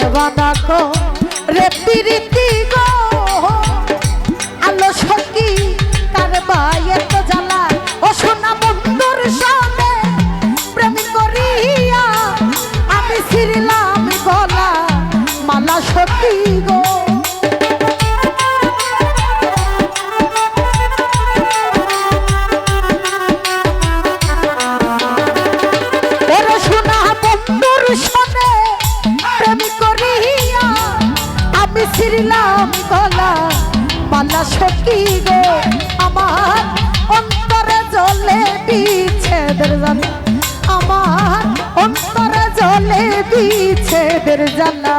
মানা গো রে পিরিতি গো। আলো সখী, তার বাইয়ের তো জ্বালা। ও সোনা বন্ধুর সনে প্রেম করিয়া আমি গলা। মালা সখী গো। ছিড়লাম গলা মালা সখী গো, আমার অন্তরে জলে বিচ্ছেদের জানা আমার অন্তরে জলে বিচ্ছেদের জ্বালা।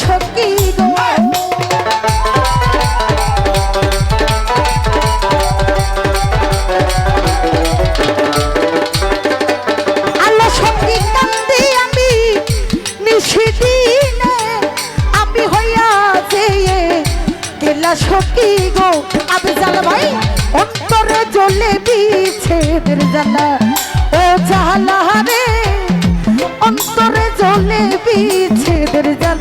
সকি গো? আল্লাহ সঙ্গী কান্দি আমি নিশিদিনে আমি হইয়া যে কেলা সকি গো। আবে জাল ভাই, অন্তরে জ্বলে বিছেদের জ্বালা ও জালা রে, অন্তরে জ্বলে বিছেদের জ্বালা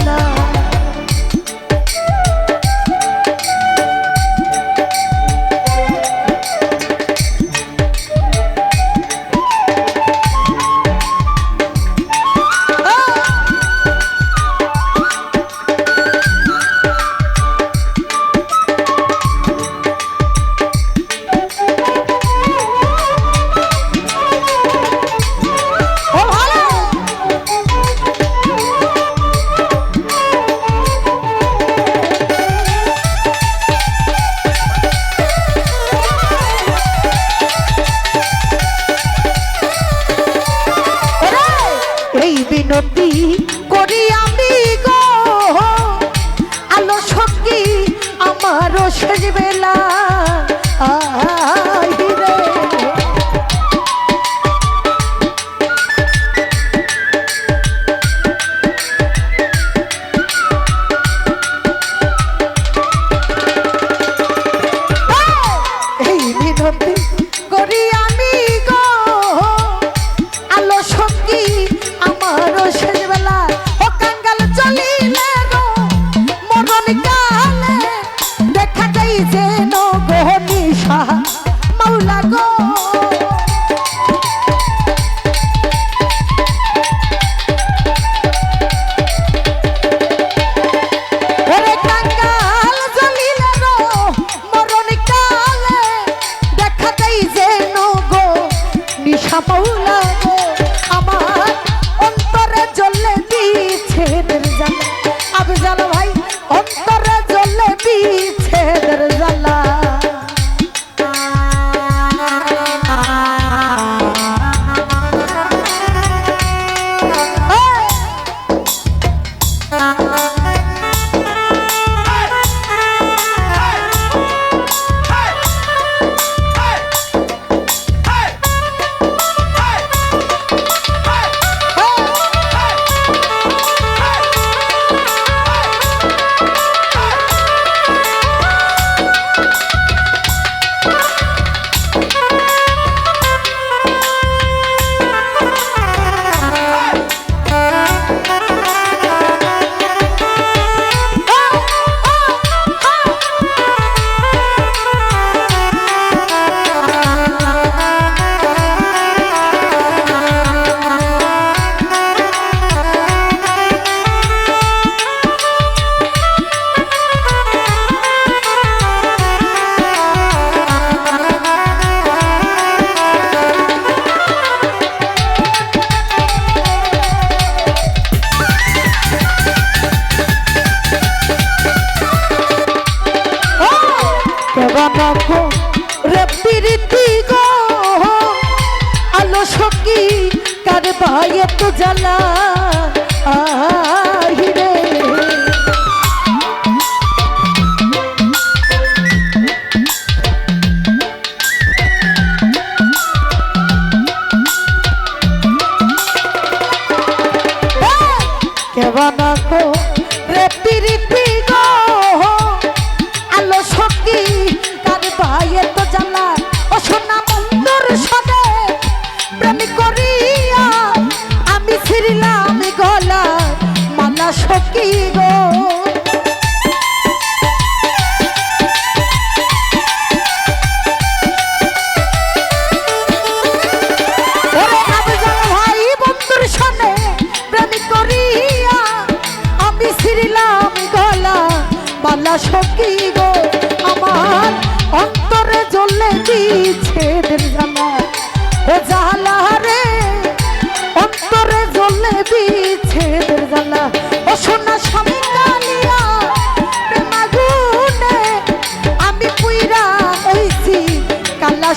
এত জ্বালা